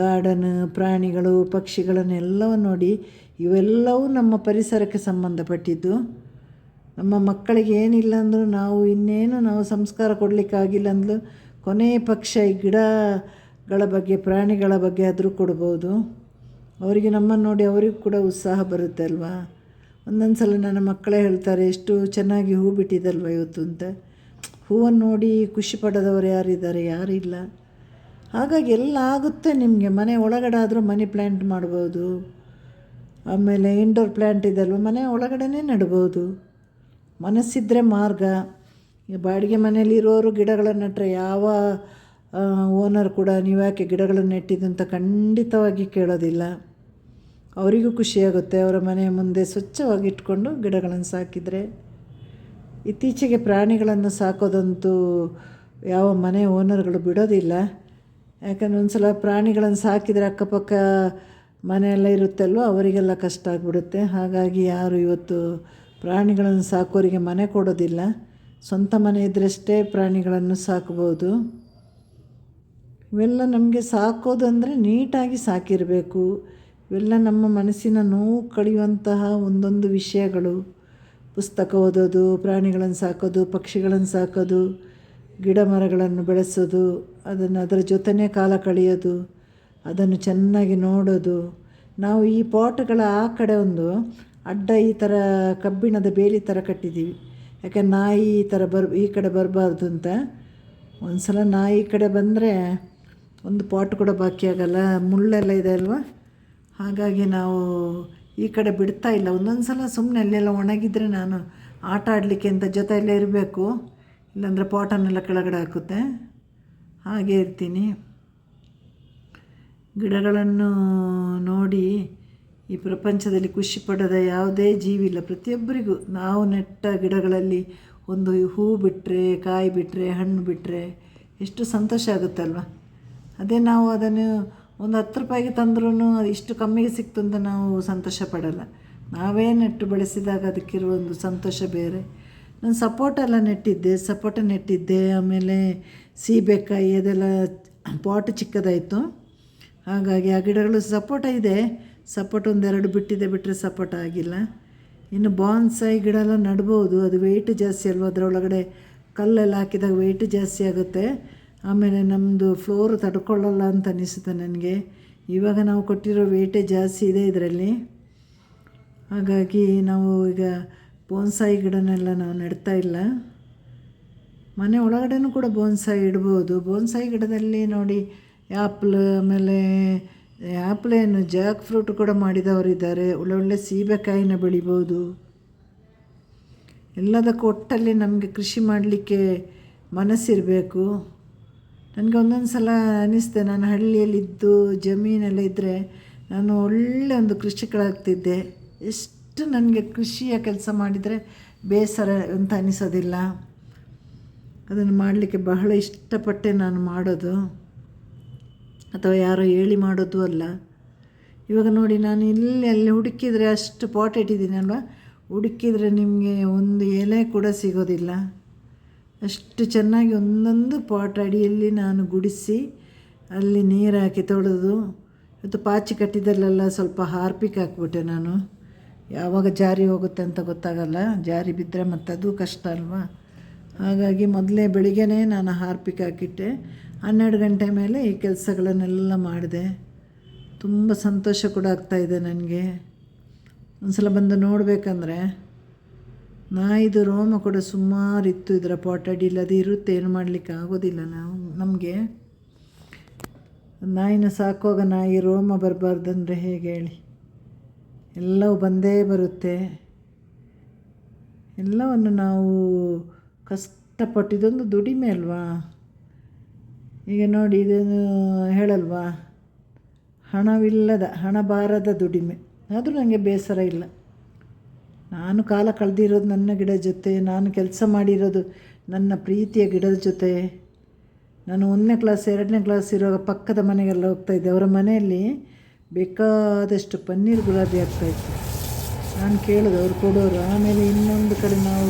ಗಾರ್ಡನ್, ಪ್ರಾಣಿಗಳು ಪಕ್ಷಿಗಳನ್ನೆಲ್ಲವನ್ನು ನೋಡಿ ಇವೆಲ್ಲವೂ ನಮ್ಮ ಪರಿಸರಕ್ಕೆ ಸಂಬಂಧಪಟ್ಟಿದ್ದು. ನಮ್ಮ ಮಕ್ಕಳಿಗೆ ಏನಿಲ್ಲ ಅಂದರೂ ನಾವು ಇನ್ನೇನು ನಾವು ಸಂಸ್ಕಾರ ಕೊಡಲಿಕ್ಕಾಗಿಲ್ಲ ಅಂದ್ಲು ಕೊನೆಯ ಪಕ್ಷ ಈ ಗಿಡಗಳ ಬಗ್ಗೆ, ಪ್ರಾಣಿಗಳ ಬಗ್ಗೆ ಆದರೂ ಕೊಡ್ಬೋದು. ಅವರಿಗೆ ನಮ್ಮನ್ನು ನೋಡಿ ಅವರಿಗೂ ಕೂಡ ಉತ್ಸಾಹ ಬರುತ್ತೆ ಅಲ್ವಾ? ಒಂದೊಂದು ಸಲ ನನ್ನ ಮಕ್ಕಳೇ ಹೇಳ್ತಾರೆ, ಎಷ್ಟು ಚೆನ್ನಾಗಿ ಹೂ ಬಿಟ್ಟಿದಲ್ವ ಇವತ್ತು ಅಂತ. ಹೂವನ್ನು ನೋಡಿ ಖುಷಿ ಪಡೋದವರು ಯಾರಿದ್ದಾರೆ? ಯಾರಿಲ್ಲ ಹಾಗಾಗಿ ಎಲ್ಲ ಆಗುತ್ತೆ ನಿಮಗೆ. ಮನೆ ಒಳಗಡೆ ಆದರೂ ಮನಿ ಪ್ಲ್ಯಾಂಟ್ ಮಾಡ್ಬೋದು. ಆಮೇಲೆ ಇಂಡೋರ್ ಪ್ಲ್ಯಾಂಟ್ ಇದಲ್ವ? ಮನೆ ಒಳಗಡೆನೇ ನೆಡ್ಬೋದು ಮನಸ್ಸಿದ್ರೆ ಮಾರ್ಗ. ಬಾಡಿಗೆ ಮನೇಲಿ ಇರೋರು ಗಿಡಗಳನ್ನು ನೆಟ್ಟರೆ ಯಾವ ಓನರ್ ಕೂಡ ನೀವು ಯಾಕೆ ಗಿಡಗಳನ್ನು ನೆಟ್ಟಿದ್ದಂತ ಖಂಡಿತವಾಗಿ ಕೇಳೋದಿಲ್ಲ. ಅವರಿಗೂ ಖುಷಿಯಾಗುತ್ತೆ ಅವರ ಮನೆಯ ಮುಂದೆ ಸ್ವಚ್ಛವಾಗಿ ಇಟ್ಕೊಂಡು ಗಿಡಗಳನ್ನು ಸಾಕಿದರೆ. ಇತ್ತೀಚೆಗೆ ಪ್ರಾಣಿಗಳನ್ನು ಸಾಕೋದಂತೂ ಯಾವ ಮನೆ ಓನರ್ಗಳು ಬಿಡೋದಿಲ್ಲ. ಯಾಕಂದ್ರೆ ಒಂದು ಸಲ ಪ್ರಾಣಿಗಳನ್ನು ಸಾಕಿದರೆ ಅಕ್ಕಪಕ್ಕ ಮನೆಯೆಲ್ಲ ಇರುತ್ತಲ್ವ ಅವರಿಗೆಲ್ಲ ಕಷ್ಟ ಆಗಿಬಿಡುತ್ತೆ. ಹಾಗಾಗಿ ಯಾರು ಇವತ್ತು ಪ್ರಾಣಿಗಳನ್ನು ಸಾಕೋರಿಗೆ ಮನೆ ಕೊಡೋದಿಲ್ಲ. ಸ್ವಂತ ಮನೆ ಇದ್ದರಷ್ಟೇ ಪ್ರಾಣಿಗಳನ್ನು ಸಾಕ್ಬೋದು ಇವೆಲ್ಲ ನಮಗೆ ಸಾಕೋದು ಅಂದರೆ ನೀಟಾಗಿ ಸಾಕಿರಬೇಕು. ಇವೆಲ್ಲ ನಮ್ಮ ಮನಸ್ಸಿನ ನೋವು ಕಳೆಯುವಂತಹ ಒಂದೊಂದು ವಿಷಯಗಳು. ಪುಸ್ತಕ ಓದೋದು, ಪ್ರಾಣಿಗಳನ್ನು ಸಾಕೋದು, ಪಕ್ಷಿಗಳನ್ನು ಸಾಕೋದು ಗಿಡ ಮರಗಳನ್ನು ಬೆಳೆಸೋದು, ಅದನ್ನು ಅದರ ಜೊತೆನೇ ಕಾಲ ಕಳೆಯೋದು. ಅದನ್ನು ಚೆನ್ನಾಗಿ ನೋಡೋದು. ನಾವು ಈ ಪಾಟ್ಗಳ ಆ ಕಡೆ ಒಂದು ಅಡ್ಡ ಈ ಥರ ಕಬ್ಬಿಣದ ಬೇಲಿ ಥರ ಕಟ್ಟಿದ್ದೀವಿ. ಯಾಕೆ ನಾಯಿ ಈ ಥರ ಬರ್, ಈ ಕಡೆ ಬರಬಾರ್ದು ಅಂತ. ಒಂದು ಸಲ ನಾಯಿ ಈ ಕಡೆ ಬಂದರೆ ಒಂದು ಪಾಟ್ ಕೂಡ ಬಾಕಿ ಆಗಲ್ಲ, ಮುಳ್ಳೆಲ್ಲ ಇದೆ ಅಲ್ವಾ? ಹಾಗಾಗಿ ನಾವು ಈ ಕಡೆ ಬಿಡ್ತಾ ಇಲ್ಲ. ಒಂದೊಂದು ಸಲ ಸುಮ್ಮನೆ ಅಲ್ಲೆಲ್ಲ ಒಣಗಿದ್ರೆ ನಾನು ಆಟ ಆಡಲಿಕ್ಕೆ ಅಂತ ಜೊತೆಯಲ್ಲೇ ಇರಬೇಕು. ಇಲ್ಲಾಂದರೆ ಪಾಟನ್ನೆಲ್ಲ ಕೆಳಗಡೆ ಹಾಕುತ್ತೆ. ಹಾಗೆ ಇರ್ತೀನಿ. ಗಿಡಗಳನ್ನು ನೋಡಿ ಈ ಪ್ರಪಂಚದಲ್ಲಿ ಖುಷಿ ಪಡದ ಯಾವುದೇ ಜೀವಿ ಇಲ್ಲ ಪ್ರತಿಯೊಬ್ಬರಿಗೂ ನಾವು ನೆಟ್ಟ ಗಿಡಗಳಲ್ಲಿ ಒಂದು ಹೂ ಬಿಟ್ಟರೆ ಕಾಯಿ ಬಿಟ್ಟರೆ ಹಣ್ಣು ಬಿಟ್ಟರೆ ಎಷ್ಟು ಸಂತೋಷ ಆಗುತ್ತಲ್ವ? ಅದೇ ನಾವು ಅದನ್ನು ಒಂದು ಹತ್ತು ರೂಪಾಯಿಗೆ ತಂದ್ರೂ ಅದು ಇಷ್ಟು ಕಮ್ಮಿಗೆ ಸಿಕ್ತು ಅಂತ ನಾವು ಸಂತೋಷ ಪಡೋಲ್ಲ. ನಾವೇ ನೆಟ್ಟು ಬೆಳೆಸಿದಾಗ ಅದಕ್ಕಿರುವ ಒಂದು ಸಂತೋಷ ಬೇರೆ. ನಾನು ಸಪೋಟ ಎಲ್ಲ ನೆಟ್ಟಿದ್ದೆ ಸಪೋಟ ನೆಟ್ಟಿದ್ದೆ. ಆಮೇಲೆ ಸೀಬೆಕಾಯಿ ಅದೆಲ್ಲ ಪಾಟ್ ಚಿಕ್ಕದಾಯಿತು. ಹಾಗಾಗಿ ಆ ಗಿಡಗಳು ಸಪೋಟ ಇದೆ. ಸಪೋಟ ಒಂದೆರಡು ಬಿಟ್ಟಿದೆ ಬಿಟ್ಟರೆ ಸಪೋಟ ಆಗಿಲ್ಲ. ಇನ್ನು ಬಾನ್ಸಾಯಿ ಗಿಡ ಎಲ್ಲ ನಡ್ಬೋದು. ಅದು ವೆಯ್ಟ್ ಜಾಸ್ತಿ ಅಲ್ವ? ಅದರೊಳಗಡೆ ಕಲ್ಲೆಲ್ಲ ಹಾಕಿದಾಗ ವೆಯ್ಟ್ ಜಾಸ್ತಿ ಆಗುತ್ತೆ. ಆಮೇಲೆ ನಮ್ಮದು ಫ್ಲೋರ್ ತಡ್ಕೊಳ್ಳಲ್ಲ ಅಂತ ಅನಿಸುತ್ತೆ ನನಗೆ. ಇವಾಗ ನಾವು ಕೊಟ್ಟಿರೋ ವೆಯ್ಟೇ ಜಾಸ್ತಿ ಇದೆ ಇದರಲ್ಲಿ. ಹಾಗಾಗಿ ನಾವು ಈಗ ಬೋನ್ಸಾಯಿ ಗಿಡನೆಲ್ಲ ನಾವು ನೆಡ್ತಾ ಇಲ್ಲ. ಮನೆ ಒಳಗಡೆನೂ ಕೂಡ ಬೋನ್ಸಾಯಿ ಇಡ್ಬೋದು. ಬೋನ್ಸಾಯಿ ಗಿಡದಲ್ಲಿ ನೋಡಿ ಆ್ಯಪ್ಲ್ ಆಮೇಲೆ ಆ್ಯಪ್ಲೇನು ಜಾಕ್ ಫ್ರೂಟ್ ಕೂಡ ಮಾಡಿದವರಿದ್ದಾರೆ ಒಳ್ಳೊಳ್ಳೆ ಸೀಬೆಕಾಯಿನ ಬೆಳಿಬೋದು. ಎಲ್ಲದಕ್ಕೂ ಒಟ್ಟಲ್ಲಿ ನಮಗೆ ಕೃಷಿ ಮಾಡಲಿಕ್ಕೆ ಮನಸ್ಸಿರಬೇಕು. ನನಗೆ ಒಂದೊಂದು ಸಲ ಅನ್ನಿಸ್ತೆ ನಾನು ಹಳ್ಳಿಯಲ್ಲಿದ್ದು, ಜಮೀನೆಲ್ಲ ಇದ್ದರೆ ನಾನು ಒಳ್ಳೆ ಒಂದು ಕೃಷಿಕಳಾಗ್ತಿದ್ದೆ. ಎಷ್ಟು ನನಗೆ ಕೃಷಿಯ ಕೆಲಸ ಮಾಡಿದರೆ ಬೇಸರ ಅಂತ ಅನ್ನಿಸೋದಿಲ್ಲ ಅದನ್ನು ಮಾಡಲಿಕ್ಕೆ ಬಹಳ ಇಷ್ಟಪಟ್ಟೆ ನಾನು ಮಾಡೋದು. ಅಥವಾ ಯಾರೋ ಹೇಳಿ ಮಾಡೋದು ಅಲ್ಲ. ಇವಾಗ ನೋಡಿ, ನಾನು ಇಲ್ಲಿ ಅಲ್ಲಿ ಹುಡುಕಿದರೆ ಅಷ್ಟು ಪಾಟ್ ಇಟ್ಟಿದ್ದೀನಿ ಅಲ್ವಾ? ಹುಡುಕಿದ್ರೆ ನಿಮಗೆ ಒಂದು ಎಲೆ ಕೂಡ ಸಿಗೋದಿಲ್ಲ. ಅಷ್ಟು ಚೆನ್ನಾಗಿ ಒಂದೊಂದು ಪಾಟ್ ಅಡಿಯಲ್ಲಿ ನಾನು ಗುಡಿಸಿ ಅಲ್ಲಿ ನೀರು ಹಾಕಿ ತೊಳೆದು ಇವತ್ತು ಪಾಚಿ ಕಟ್ಟಿದಲ್ಲೆಲ್ಲ ಸ್ವಲ್ಪ ಹಾರ್ಪಿಕ್ ಹಾಕ್ಬಿಟ್ಟೆ ನಾನು. ಯಾವಾಗ ಜಾರಿ ಹೋಗುತ್ತೆ ಅಂತ ಗೊತ್ತಾಗಲ್ಲ. ಜಾರಿ ಬಿದ್ದರೆ ಮತ್ತದು ಕಷ್ಟ ಅಲ್ವಾ? ಹಾಗಾಗಿ ಮೊದಲೇ ಬೆಳಿಗ್ಗೆನೇ ನಾನು ಹಾರ್ಪಿಕ್ ಹಾಕಿಟ್ಟೆ. ಹನ್ನೆರಡು ಗಂಟೆ ಮೇಲೆ ಈ ಕೆಲಸಗಳನ್ನೆಲ್ಲ ಮಾಡಿದೆ. ತುಂಬ ಸಂತೋಷ ಕೂಡ ಆಗ್ತಾಯಿದೆ ನನಗೆ. ಒಂದ್ಸಲ ಬಂದು ನೋಡಬೇಕಂದ್ರೆ, ನಾಯಿದು ರೋಮ ಕೂಡ ಸುಮಾರು ಇತ್ತು ಇದರ ಪಾಟಡಿಲ್ಲ ಅದು ಇರುತ್ತೆ, ಏನು ಮಾಡಲಿಕ್ಕೆ ಆಗೋದಿಲ್ಲ ನಾವು, ನಮಗೆ. ನಾಯಿನ ಸಾಕುವಾಗ ನಾಯಿ ರೋಮ ಬರಬಾರ್ದಂದ್ರೆ ಹೇಗೆ ಹೇಳಿ. ಎಲ್ಲವೂ ಬಂದೇ ಬರುತ್ತೆ. ಎಲ್ಲವನ್ನು ನಾವು ಕಷ್ಟಪಟ್ಟಿದ್ದೊಂದು ದುಡಿಮೆ ಅಲ್ವಾ? ಈಗ ನೋಡಿ ಇದನ್ನು ಹೇಳಲ್ವಾ? ಹಣವಿಲ್ಲದ ಹಣ ಬಾರದ ದುಡಿಮೆ. ಆದರೂ ನನಗೆ ಬೇಸರ ಇಲ್ಲ. ನಾನು ಕಾಲ ಕಳೆದಿರೋದು ನನ್ನ ಗಿಡ ಜೊತೆ, ನಾನು ಕೆಲಸ ಮಾಡಿರೋದು ನನ್ನ ಪ್ರೀತಿಯ ಗಿಡದ ಜೊತೆ. ನಾನು ಒಂದನೇ ಕ್ಲಾಸ್ ಎರಡನೇ ಕ್ಲಾಸ್ ಇರುವಾಗ ಪಕ್ಕದ ಮನೆಗೆಲ್ಲ ಹೋಗ್ತಾಯಿದ್ದೆ ಅವರ ಮನೆಯಲ್ಲಿ ಬೇಕಾದಷ್ಟು ಪನ್ನೀರ್ ಗುಲಾಬಿ ಆಗ್ತಾಯಿತ್ತು ನಾನು ಕೇಳೋದು, ಅವ್ರು ಕೊಡೋರು. ಆಮೇಲೆ ಇನ್ನೊಂದು ಕಡೆ ನಾವು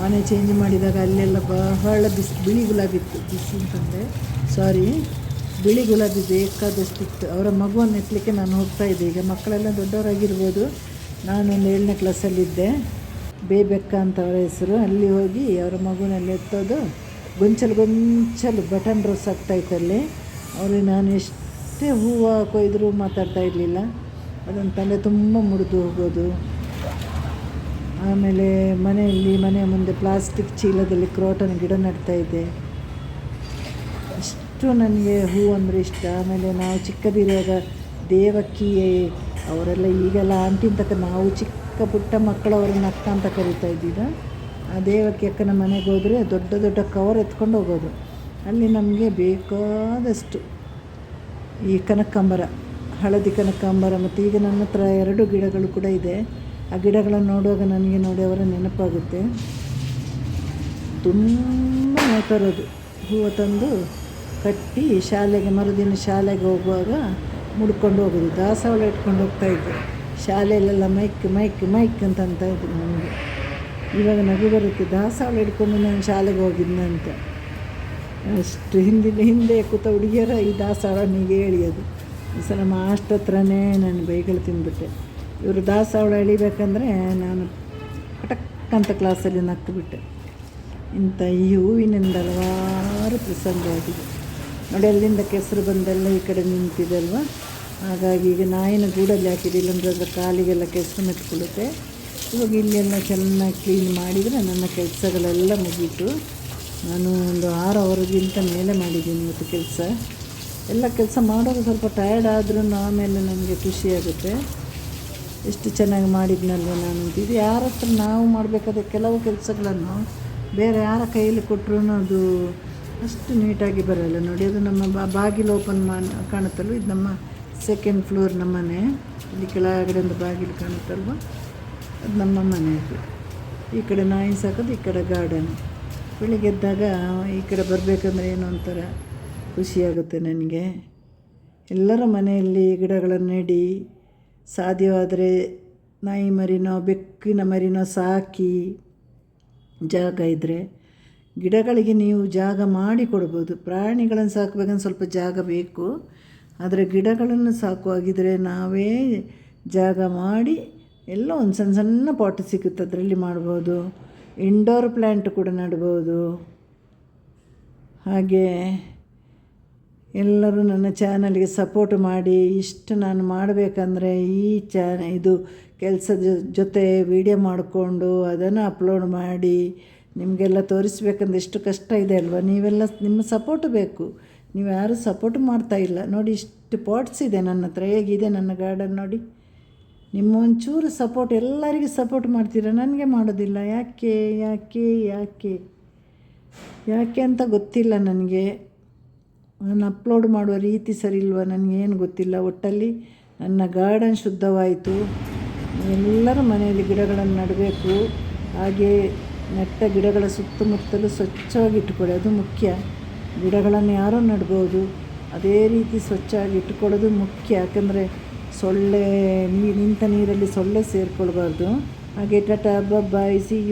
ಮನೆ ಚೇಂಜ್ ಮಾಡಿದಾಗ ಅಲ್ಲೆಲ್ಲ ಬಹಳ ಬಿಸಿ, ಬಿಳಿ ಗುಲಾಬಿ ಇತ್ತು. ಬಿಸಿ ಅಂತಂದರೆ ಸಾರಿ ಬಿಳಿ ಗುಲಾಬಿ ಬೇಕಾದಷ್ಟಿತ್ತು. ಅವರ ಮಗುವನ್ನು ನೆಟ್ಟಲಿಕ್ಕೆ ನಾನು ಹೋಗ್ತಾ ಇದ್ದೆ. ಈಗ ಮಕ್ಕಳೆಲ್ಲ ದೊಡ್ಡವರಾಗಿರ್ಬೋದು. ನಾನೊಂದು ಏಳನೇ ಕ್ಲಾಸಲ್ಲಿದ್ದೆ ಬೇಬೆಕ್ಕ ಅಂತ ಅವರ ಹೆಸರು. ಅಲ್ಲಿ ಹೋಗಿ ಅವರ ಮಗುನಲ್ಲಿ ಎತ್ತೋದು. ಗೊಂಚಲು ಗೊಂಚಲು ಬಟನ್ ರೋಸ್ ಆಗ್ತಾಯಿತ್ತಲ್ಲಿ ಅವ್ರಿಗೆ ನಾನು ಎಷ್ಟೇ ಹೂವು ಕೊಯ್ದರೂ ಮಾತಾಡ್ತಾ ಇರಲಿಲ್ಲ. ಅದನ್ನು ತಲೆ ತುಂಬ ಮುರಿದು ಹೋಗೋದು. ಆಮೇಲೆ ಮನೆಯಲ್ಲಿ ಮನೆ ಮುಂದೆ ಪ್ಲಾಸ್ಟಿಕ್ ಚೀಲದಲ್ಲಿ ಕ್ರೋಟನ್ ಗಿಡ ನೆಡ್ತಾಯಿದ್ದೆ ಅಷ್ಟು ನನಗೆ ಹೂ ಅಂದರೆ ಇಷ್ಟ. ಆಮೇಲೆ ನಾವು ಚಿಕ್ಕದಿರುವಾಗ ದೇವಕ್ಕಿಯೇ ಅವರೆಲ್ಲ ಈಗೆಲ್ಲ ಆಂಟಿನ ತಕ್ಕ ನಾವು ಚಿಕ್ಕ ಪುಟ್ಟ ಮಕ್ಕಳವರನ್ನ ಅಕ್ಕ ಅಂತ ಕರಿತಾ ಇದ್ದೀವಿ ಆ ದೇವಕ್ಕಿ ಅಕ್ಕನ ಮನೆಗೆ ಹೋದರೆ ದೊಡ್ಡ ದೊಡ್ಡ ಕವರ್ ಎತ್ಕೊಂಡು ಹೋಗೋದು. ಅಲ್ಲಿ ನಮಗೆ ಬೇಕಾದಷ್ಟು ಈ ಕನಕಾಂಬರ, ಹಳದಿ ಕನಕಾಂಬರ, ಮತ್ತು ಈಗ ನನ್ನ ಹತ್ರ ಎರಡು ಗಿಡಗಳು ಕೂಡ ಇದೆ. ಆ ಗಿಡಗಳನ್ನು ನೋಡುವಾಗ ನನಗೆ ನೋಡಿ ಅವರ ನೆನಪಾಗುತ್ತೆ. ತುಂಬ ಮಾತಾಡೋದು ಹೂವು ತಂದು ಕಟ್ಟಿ ಶಾಲೆಗೆ, ಮರುದಿನ ಶಾಲೆಗೆ ಹೋಗುವಾಗ ಮುಡ್ಕೊಂಡು ಹೋಗೋದು. ದಾಸವಾಳ ಇಟ್ಕೊಂಡು ಹೋಗ್ತಾಯಿದ್ದೆ ಶಾಲೆಯಲ್ಲೆಲ್ಲ ಮೈಕ್ ಮೈಕ್ ಮೈಕ್ ಅಂತ ಅಂತ ಇದ್ರು ನನಗೆ. ಇವಾಗ ನಗು ಬರುತ್ತೆ. ದಾಸವಾಳ ಇಟ್ಕೊಂಡು ನಾನು ಶಾಲೆಗೆ ಹೋಗಿದ್ದೆ ಅಂತ. ಅಷ್ಟು ಹಿಂದಿನ ಹಿಂದೆ ಕೂತ ಹುಡುಗಿಯರ ಈ ದಾಸವಾಳ ನೀಗೆ ಎಳಿಯೋದು. ಈ ಸಲ ಮಾಸ್ಟ್ ಹತ್ರನೇ ನಾನು ಬೈಗಳು ತಿಂದ್ಬಿಟ್ಟೆ. ಇವರು ದಾಸವಾಳ ಎಳಿಬೇಕಂದ್ರೆ ನಾನು ಪಟಕ್ ಅಂತ ಕ್ಲಾಸಲ್ಲಿ ನಕ್ಕು ಬಿಟ್ಟೆ ಇಂಥ ಈ ಹೂವಿನಿಂದ ಹಲವಾರು ಪ್ರಸಂಗ ಆಗಿದೆ ನೋಡಿ, ಅಲ್ಲಿಂದ ಕೆಸರು ಬಂದೆಲ್ಲ ಈ ಕಡೆ ನಿಂತಿದಲ್ವ? ಹಾಗಾಗಿ ಈಗ ನಾಯಿನ ಗೂಡಲ್ಲಿ ಹಾಕಿದೆ. ಇಲ್ಲಂದ್ರೆ ಅದರ ಕಾಲಿಗೆಲ್ಲ ಕೆಸರು ಮೆಟ್ಕೊಳ್ಳುತ್ತೆ ಇವಾಗ ಇಲ್ಲೆಲ್ಲ ಚೆನ್ನಾಗಿ ಕ್ಲೀನ್ ಮಾಡಿದರೆ ನನ್ನ ಕೆಲಸಗಳೆಲ್ಲ ಮುಗೀತು. ನಾನು ಒಂದು ಆರು ಅವರ್ಗಿಂತ ಮೇಲೆ ಮಾಡಿದ್ದೀನಿ ಇವತ್ತು ಕೆಲಸ. ಎಲ್ಲ ಕೆಲಸ ಮಾಡೋದು ಸ್ವಲ್ಪ ಟಯರ್ಡ್ ಆದ್ರೂ ಆಮೇಲೆ ನನಗೆ ಖುಷಿಯಾಗುತ್ತೆ ಎಷ್ಟು ಚೆನ್ನಾಗಿ ಮಾಡಿದ್ನಲ್ವ ನಾನು ಅಂತ. ಇದು ಯಾರ ಹತ್ರ ನಾವು ಮಾಡಬೇಕಾದ ಕೆಲವು ಕೆಲಸಗಳನ್ನು ಬೇರೆ ಯಾರ ಕೈಯಲ್ಲಿ ಕೊಟ್ಟರು ಅದು ಅಷ್ಟು ನೀಟಾಗಿ ಬರೋಲ್ಲ ನೋಡಿ. ಅದು ನಮ್ಮ ಬಾ, ಬಾಗಿಲು ಓಪನ್ ಮಾಡಿ ಕಾಣುತ್ತಲ್ವ? ಇದು ನಮ್ಮ ಸೆಕೆಂಡ್ ಫ್ಲೋರ್ ನಮ್ಮ ಮನೆ. ಇಲ್ಲಿ ಕೆಳಗಡೆ ಒಂದು ಬಾಗಿಲು ಕಾಣುತ್ತಲ್ವ? ಅದು ನಮ್ಮ ಮನೆ ಅದು. ಈ ಕಡೆ ನಾಯಿ ಸಾಕೋದು, ಈ ಕಡೆ ಗಾರ್ಡನ್ ಬೆಳಿಗ್ಗೆ ಎದ್ದಾಗ ಈ ಕಡೆ ಬರಬೇಕಂದ್ರೆ ಏನೋ ಒಂಥರ ಖುಷಿಯಾಗುತ್ತೆ ನನಗೆ. ಎಲ್ಲರ ಮನೆಯಲ್ಲಿ ಗಿಡಗಳನ್ನು ನೆಡಿ ಸಾಧ್ಯವಾದರೆ ನಾಯಿ ಮರಿನೋ, ಬೆಕ್ಕಿನ ಮರಿನೋ ಸಾಕಿ ಜಾಗ ಇದ್ದರೆ ಗಿಡಗಳಿಗೆ ನೀವು ಜಾಗ ಮಾಡಿ ಕೊಡ್ಬೋದು ಪ್ರಾಣಿಗಳನ್ನು ಸಾಕಬೇಕಂದ್ರೆ ಸ್ವಲ್ಪ ಜಾಗ ಬೇಕು. ಆದರೆ ಗಿಡಗಳನ್ನು ಸಾಕುವಾಗಿದ್ದರೆ ನಾವೇ ಜಾಗ ಮಾಡಿ ಎಲ್ಲ ಒಂದು ಸಣ್ಣ ಸಣ್ಣ ಪಾಟ್ ಸಿಗುತ್ತೆ ಅದರಲ್ಲಿ ಮಾಡ್ಬೋದು. ಇಂಡೋರ್ ಪ್ಲ್ಯಾಂಟ್ ಕೂಡ ನೆಡ್ಬೋದು. ಹಾಗೆ ಎಲ್ಲರೂ ನನ್ನ ಚಾನಲ್ಗೆ ಸಪೋರ್ಟ್ ಮಾಡಿ ಇಷ್ಟು ನಾನು ಮಾಡಬೇಕಂದ್ರೆ ಈ ಚಾನ, ಇದು ಕೆಲಸದ ಜೊತೆ ವೀಡಿಯೋ ಮಾಡಿಕೊಂಡು ಅದನ್ನು ಅಪ್ಲೋಡ್ ಮಾಡಿ ನಿಮಗೆಲ್ಲ ತೋರಿಸ್ಬೇಕಂದ್ರೆ ಎಷ್ಟು ಕಷ್ಟ ಇದೆ ಅಲ್ವಾ? ನೀವೆಲ್ಲ ನಿಮ್ಮ ಸಪೋರ್ಟ್ ಬೇಕು. ನೀವು ಯಾರೂ ಸಪೋರ್ಟ್ ಮಾಡ್ತಾ ಇಲ್ಲ. ನೋಡಿ ಇಷ್ಟು ಪಾಟ್ಸ್ ಇದೆ ನನ್ನ ಹತ್ರ. ಹೇಗಿದೆ ನನ್ನ ಗಾರ್ಡನ್ ನೋಡಿ. ನಿಮ್ಮ ಒಂಚೂರು ಸಪೋರ್ಟ್, ಎಲ್ಲರಿಗೂ ಸಪೋರ್ಟ್ ಮಾಡ್ತೀರಾ? ನನಗೆ ಮಾಡೋದಿಲ್ಲ. ಯಾಕೆ ಯಾಕೆ ಯಾಕೆ? ಯಾಕೆ ಅಂತ ಗೊತ್ತಿಲ್ಲ ನನಗೆ. ನಾನು ಅಪ್ಲೋಡ್ ಮಾಡುವ ರೀತಿ ಸರಿ ಇಲ್ವ? ನನಗೇನು ಗೊತ್ತಿಲ್ಲ. ಒಟ್ಟಲ್ಲಿ ನನ್ನ ಗಾರ್ಡನ್ ಶುದ್ಧವಾಯಿತು. ಎಲ್ಲರ ಮನೆಯಲ್ಲಿ ಗಿಡಗಳನ್ನು ನೆಡಬೇಕು. ಹಾಗೆ ನೆಟ್ಟ ಗಿಡಗಳ ಸುತ್ತಮುತ್ತಲು ಸ್ವಚ್ಛವಾಗಿ ಇಟ್ಟುಕೊಳ್ಳಿ. ಅದು ಮುಖ್ಯ. ಗಿಡಗಳನ್ನು ಯಾರೋ ನೆಡ್ಬೋದು? ಅದೇ ರೀತಿ ಸ್ವಚ್ಛವಾಗಿ ಇಟ್ಕೊಳ್ಳೋದು ಮುಖ್ಯ. ಯಾಕಂದರೆ ಸೊಳ್ಳೆ ನೀರು ನಿಂತ ನೀರಲ್ಲಿ ಸೊಳ್ಳೆ ಸೇರಿಕೊಳ್ಬಾರ್ದು. ಹಾಗೆ ಟಟ ಬಬ್ಬಾಯಿಸಿ ಸಿ